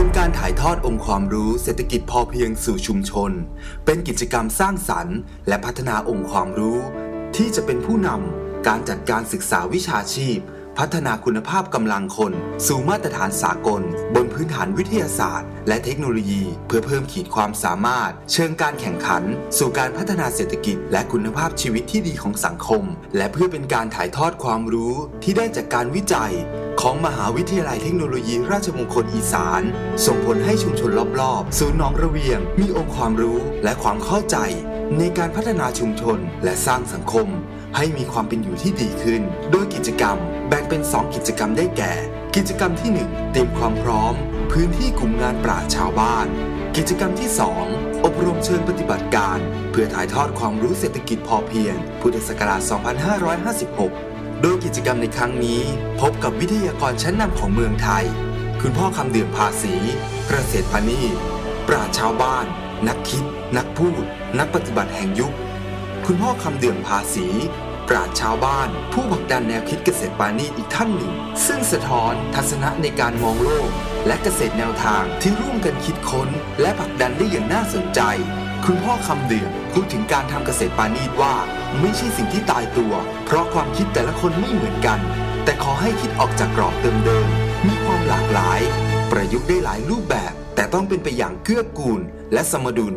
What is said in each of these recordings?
การถ่ายทอดองค์ความรู้เศรษฐกิจพอเพียงสู่ชุมชน เป็นกิจกรรมสร้างสรรค์ และพัฒนาองค์ความรู้ ที่จะเป็นผู้นำการจัดการศึกษาวิชาชีพ พัฒนาคุณภาพกำลังคน สู่มาตรฐานสากล บนพื้นฐานวิทยาศาสตร์ และเทคโนโลยี เพื่อเพิ่มขีดความสามารถ เชิงการแข่งขัน สู่การพัฒนาเศรษฐกิจ และคุณภาพชีวิตที่ดีของสังคม และเพื่อเป็นการถ่ายทอดความรู้ที่ได้จากการวิจัย ของมหาวิทยาลัยเทคโนโลยีราชมงคลอีสาน ส่งผลให้ชุมชนรอบๆ ศูนย์หนองระเวียง มีองค์ความรู้และความเข้าใจ ในการพัฒนาชุมชนและสร้างสังคม ให้มีความเป็นอยู่ที่ดีขึ้น โดยกิจกรรมแบ่งเป็น 2 กิจกรรมได้แก่ กิจกรรมที่ 1 เตรียมความพร้อม พื้นที่กลุ่มงานปราชญ์ชาวบ้าน กิจกรรมที่ 2 อบรมเชิงปฏิบัติการ เพื่อถ่ายทอดความรู้เศรษฐกิจพอเพียง พุทธศักราช 2556 โดยกิจกรรมในครั้งนี้ พบกับวิทยากรชั้นนำของเมืองไทย คุณพ่อคำเดื่มภาษีเกษตรพานีปราชชาวบ้าน นักคิด นักพูด นักปฏิบัติแห่งยุค คุณพ่อคำเดื่มภาษีปราชชาวบ้าน ผู้ผลักดันแนวคิดเกษตรปานีอีกท่านหนึ่ง ซึ่งสะท้อนทัศนะในการมองโลก และเกษตรแนวทางที่ร่วมกันคิดค้น และผลักดันได้อย่างน่าสนใจ คุณพ่อคำเดื่มพูดถึงการทำเกษตรปานีว่า ไม่ใช่สิ่งที่ตายตัว เพราะความคิดแต่ละคนไม่เหมือนกัน แต่ขอให้คิดออกจากกรอบเดิมๆมีความหลากหลาย ประยุกต์ได้หลายรูปแบบ แต่ต้องเป็นไปอย่างเกื้อกูล และสมดุล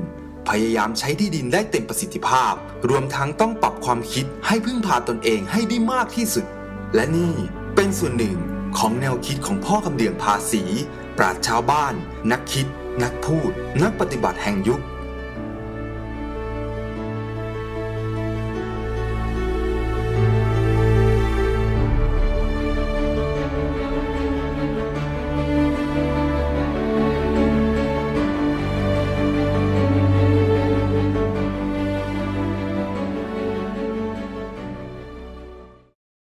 พยายามใช้ที่ดินได้เต็มประสิทธิภาพ รวมทั้งต้องปรับความคิดให้พึ่งพาตนเองให้ได้มากที่สุด และนี่เป็นส่วนหนึ่งของแนวคิดของพ่อกำเดียงภาษี ปราชชาวบ้าน นักคิด นักพูด นักปฏิบัติแห่งยุค